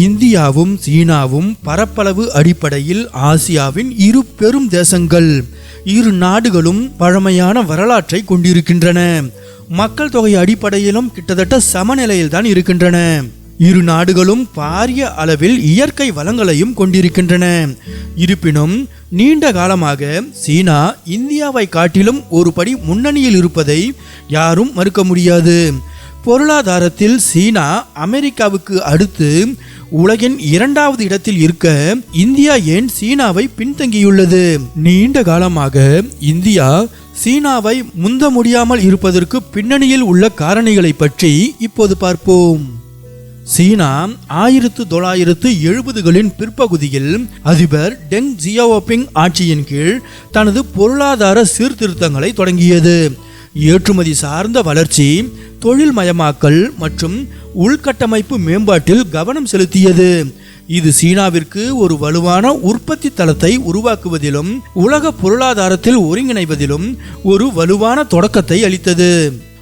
இந்தியாவும் சீனாவும் பரப்பளவு அடிப்படையில் ஆசியாவின் இரு பெரும் தேசங்கள். இரு நாடுகளும் பழமையான வரலாற்றை கொண்டிருக்கின்றன. மக்கள் தொகை அடிப்படையிலும் கிட்டத்தட்ட சமநிலையில்தான் இருக்கின்றன. இரு நாடுகளும் பாரிய அளவில் இயற்கை வளங்களையும் கொண்டிருக்கின்றன. இருப்பினும் நீண்ட காலமாக சீனா இந்தியாவை காட்டிலும் ஒரு படி முன்னணியில் இருப்பதை யாரும் மறுக்க முடியாது. பொருளாதாரத்தில் சீனா அமெரிக்காவுக்கு அடுத்து உலகின் இரண்டாவது இடத்தில் இருக்க இந்தியா ஏன் சீனாவை பின்தங்கியுள்ளது? நீண்ட காலமாக இந்தியா சீனாவை முந்த முடியாமல் இருப்பதற்கு பின்னணியில் உள்ள காரணிகளை பற்றி இப்போது பார்ப்போம். சீனா ஆயிரத்து தொள்ளாயிரத்து எழுபதுகளின் பிற்பகுதியில் அதிபர் டெங் ஜியாவோபிங் ஆட்சியின் கீழ் தனது பொருளாதார சீர்திருத்தங்களை தொடங்கியது. ஏற்றுமதி சார்ந்த வளர்ச்சி தொழில் மயமாக்கல் மற்றும் உள்கட்டமைப்பு மேம்பாட்டில் கவனம் செலுத்தியது. இது சீனாவிற்கு ஒரு வலுவான உற்பத்தி தளத்தை உருவாக்குவதிலும் உலக பொருளாதாரத்தில் ஒருங்கிணைவதிலும் ஒரு வலுவான தொடக்கத்தை அளித்தது.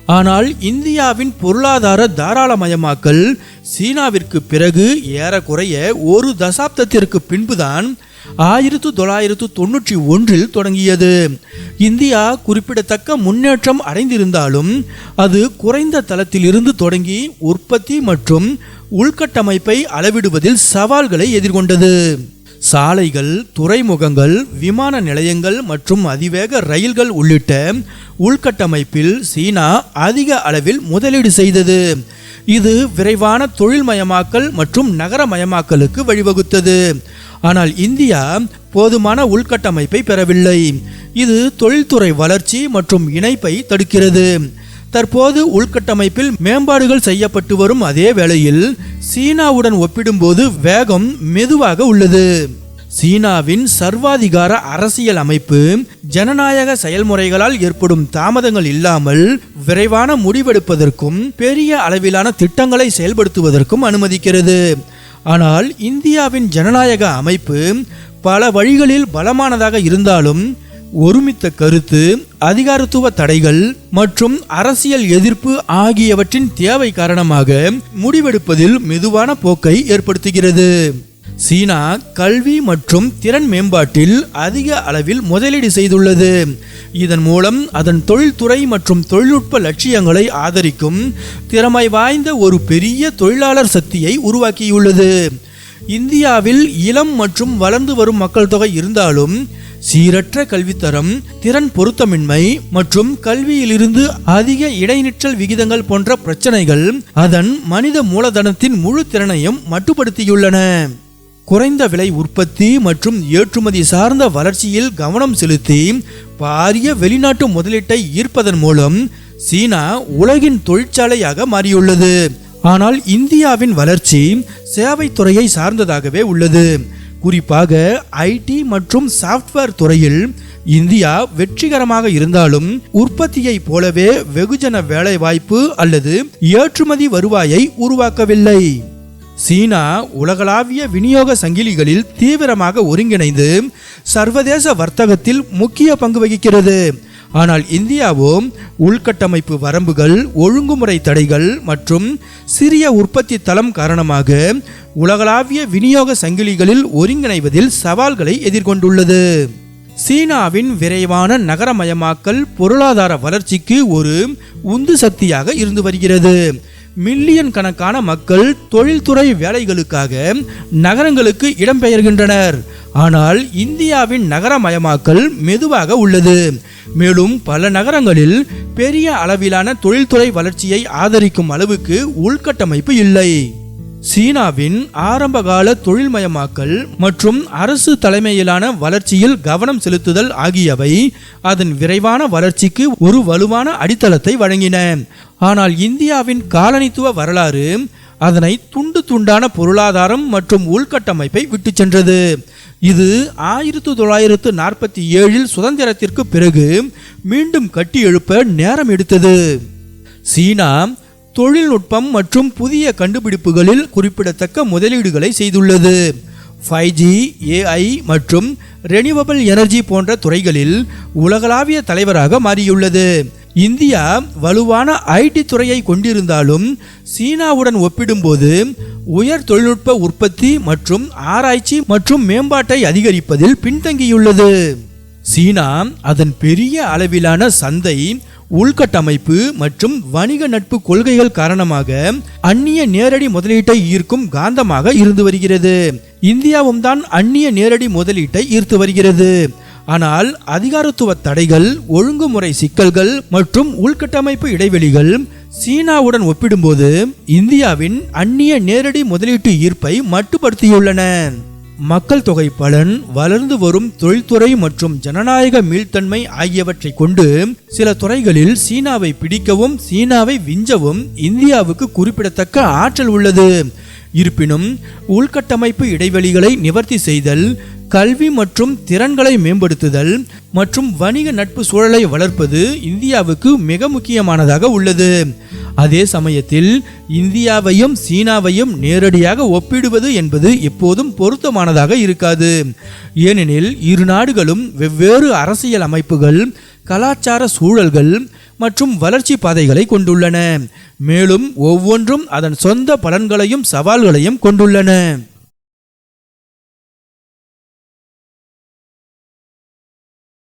ஆனால் இந்தியாவின் பொருளாதார தாராளமயமாக்கல் சீனாவிற்கு பிறகு ஏறக்குறைய ஒரு தசாப்தத்திற்கு பின்புதான் ஆயிரத்து தொள்ளாயிரத்து தொன்னூற்றி ஒன்றில் தொடங்கியது. இந்தியா குறிப்பிடத்தக்க முன்னேற்றம் அடைந்திருந்தாலும் அது குறைந்த தளத்திலிருந்து தொடங்கி உற்பத்தி மற்றும் உள்கட்டமைப்பை அளவிடுவதில் சவால்களை எதிர்கொண்டது. சாலைகள் துறைமுகங்கள் விமான நிலையங்கள் மற்றும் அதிவேக ரயில்கள் உள்ளிட்ட உள்கட்டமைப்பில் சீனா அதிக அளவில் முதலீடு செய்தது. இது விரைவான தொழில்மயமாக்கல் மற்றும் நகரமயமாக்கலுக்கு வழிவகுத்தது. ஆனால் இந்தியா போதுமான உள்கட்டமைப்பை பெறவில்லை. இது தொழில்துறை வளர்ச்சி மற்றும் இணைப்பை தடுக்கிறது. தற்போது உள்கட்டமைப்பில் மேம்பாடுகள் செய்யப்பட்டு வரும் அதே வேளையில் சீனாவுடன் ஒப்பிடும்போது வேகம் மெதுவாக உள்ளது. சீனாவின் சர்வாதிகார அரசியல் அமைப்பு ஜனநாயக செயல்முறைகளால் ஏற்படும் தாமதங்கள் இல்லாமல் விரைவான முடிவெடுப்பதற்கும் பெரிய அளவிலான திட்டங்களை செயல்படுத்துவதற்கும் அனுமதிக்கிறது. ஆனால் இந்தியாவின் ஜனநாயக அமைப்பு பல வழிகளில் பலமானதாக இருந்தாலும் ஒருமித்த கருத்து அதிகாரத்துவ தடைகள் மற்றும் அரசியல் எதிர்ப்பு ஆகியவற்றின் தேவை காரணமாக முடிவெடுப்பதில் மெதுவான போக்கை ஏற்படுத்துகிறது. சீனா கல்வி மற்றும் திறன் மேம்பாட்டில் அதிக அளவில் முதலீடு செய்துள்ளது. இதன் மூலம் அதன் தொழில்துறை மற்றும் தொழில்நுட்ப லட்சியங்களை ஆதரிக்கும் திறமை வாய்ந்த ஒரு பெரிய தொழிலாளர் சக்தியை உருவாக்கியுள்ளது. இந்தியாவில் இளம் மற்றும் வளர்ந்து வரும் மக்கள் தொகை இருந்தாலும் சீரற்ற கல்வித்தரம் திறன் பொருத்தமின்மை மற்றும் கல்வியிலிருந்து அதிக இடைநிற்றல் விகிதங்கள் போன்ற பிரச்சனைகள் அதன் மனித மூலதனத்தின் முழு திறனையும் மட்டுப்படுத்தியுள்ளன. குறைந்த விலை உற்பத்தி மற்றும் ஏற்றுமதி சார்ந்த வளர்ச்சியில் கவனம் செலுத்தி பாரிய வெளிநாட்டு முதலீட்டை ஈர்ப்பதன் மூலம் சீனா உலகின் தொழிற்சாலையாக மாறியுள்ளது. ஆனால் இந்தியாவின் வளர்ச்சி சேவைத் துறையை சார்ந்ததாகவே உள்ளது. குறிப்பாக ஐடி மற்றும் சாஃப்ட்வேர் துறையில் இந்தியா வெற்றிகரமாக இருந்தாலும் உற்பத்தியைப் போலவே வெகுஜன வேலைவாய்ப்பு அல்லது ஏற்றுமதி வருவாயை உருவாக்கவில்லை. சீனா உலகளாவிய விநியோக சங்கிலிகளில் தீவிரமாக ஒருங்கிணைந்து சர்வதேச வர்த்தகத்தில் முக்கிய பங்கு வகிக்கிறது. ஆனால் இந்தியாவும் உள்கட்டமைப்பு வரம்புகள் ஒழுங்குமுறை தடைகள் மற்றும் சிறிய உற்பத்தி தளம் காரணமாக உலகளாவிய விநியோக சங்கிலிகளில் ஒருங்கிணைவதில் சவால்களை எதிர்கொண்டுள்ளது. சீனாவின் விரைவான நகரமயமாக்கல் பொருளாதார வளர்ச்சிக்கு ஒரு உந்து சக்தியாக இருந்து வருகிறது. மில்லியன் கணக்கான மக்கள் தொழில்துறை வேலைகளுக்காக நகரங்களுக்கு இடம்பெயர்கின்றனர். ஆனால் இந்தியாவின் நகரமயமாக்கல் மெதுவாக உள்ளது. மேலும் பல நகரங்களில் பெரிய அளவிலான தொழில்துறை வளர்ச்சியை ஆதரிக்கும் அளவுக்கு உள்கட்டமைப்பு இல்லை. சீனாவின் ஆரம்பகால தொழில்மயமாக்கல் மற்றும் அரசு தலைமையிலான வளர்ச்சியில் கவனம் செலுத்துதல் ஆகியவை அதன் விரைவான வளர்ச்சிக்கு ஒரு வலுவான அடித்தளத்தை வழங்கின. ஆனால் இந்தியாவின் காலனித்துவ வரலாறு அதனை துண்டு துண்டான பொருளாதாரம் மற்றும் உள்கட்டமைப்பை விட்டு சென்றது. இது ஆயிரத்து தொள்ளாயிரத்து நாற்பத்தி ஏழில் சுதந்திரத்திற்கு பிறகு மீண்டும் கட்டி எழுப்ப நேரம் எடுத்தது. சீனா தொழில்நுட்பம் மற்றும் புதிய கண்டுபிடிப்புகளில் குறிப்பிடத்தக்க முதலீடுகளை செய்துள்ளது. ஃபைவ் ஜி ஏஐ மற்றும் ரெனியூவபிள் எனர்ஜி போன்ற துறைகளில் உலகளாவிய தலைவராக மாறியுள்ளது. இந்தியா வலுவான ஐடி துறையை கொண்டிருந்தாலும் சீனாவுடன் ஒப்பிடும்போது உயர் தொழில்நுட்ப உற்பத்தி மற்றும் ஆராய்ச்சி மற்றும் மேம்பாட்டை அதிகரிப்பதில் பின்தங்கியுள்ளது. சீனா அதன் பெரிய அளவிலான சந்தை உள்கட்டமைப்பு மற்றும் வணிக நட்பு கொள்கைகள் காரணமாக அந்நிய நேரடி முதலீட்டை ஈர்க்கும் காந்தமாக இருந்து வருகிறது. இந்தியாவும் தான் அந்நிய நேரடி முதலீட்டை ஈர்த்து வருகிறது. ஆனால் அதிகாரத்துவ தடைகள் ஒழுங்குமுறை சிக்கல்கள் மற்றும் உள்கட்டமைப்பு இடைவெளிகள் சீனாவுடன் ஒப்பிடும்போது இந்தியாவின் அந்நிய நேரடி முதலீட்டு ஈர்ப்பை மட்டுப்படுத்தியுள்ளன. மக்கள் தொகை பலன் வளர்ந்து வரும் தொழில்துறை மற்றும் ஜனநாயக மீள்தன்மை ஆகியவற்றை கொண்டு சில துறைகளில் சீனாவை பிடிக்கவும் சீனாவை விஞ்சவும் இந்தியாவுக்கு குறிப்பிடத்தக்க ஆற்றல் உள்ளது. இருப்பினும் உள்கட்டமைப்பு இடைவெளிகளை நிவர்த்தி செய்தல் கல்வி மற்றும் திறன்களை மேம்படுத்துதல் மற்றும் வணிக நட்பு சூழலை வளர்ப்பது இந்தியாவுக்கு மிக முக்கியமானதாக உள்ளது. அதே சமயத்தில் இந்தியாவையும் சீனாவையும் நேரடியாக ஒப்பிடுவது என்பது எப்போதும் பொருத்தமானதாக இருக்காது. ஏனெனில் இரு நாடுகளும் வெவ்வேறு அரசியல் அமைப்புகள் கலாச்சார சூழல்கள் மற்றும் வளர்ச்சி பாதைகளை கொண்டுள்ளன. மேலும் ஒவ்வொன்றும் அதன் சொந்த பலன்களையும் சவால்களையும் கொண்டுள்ளன.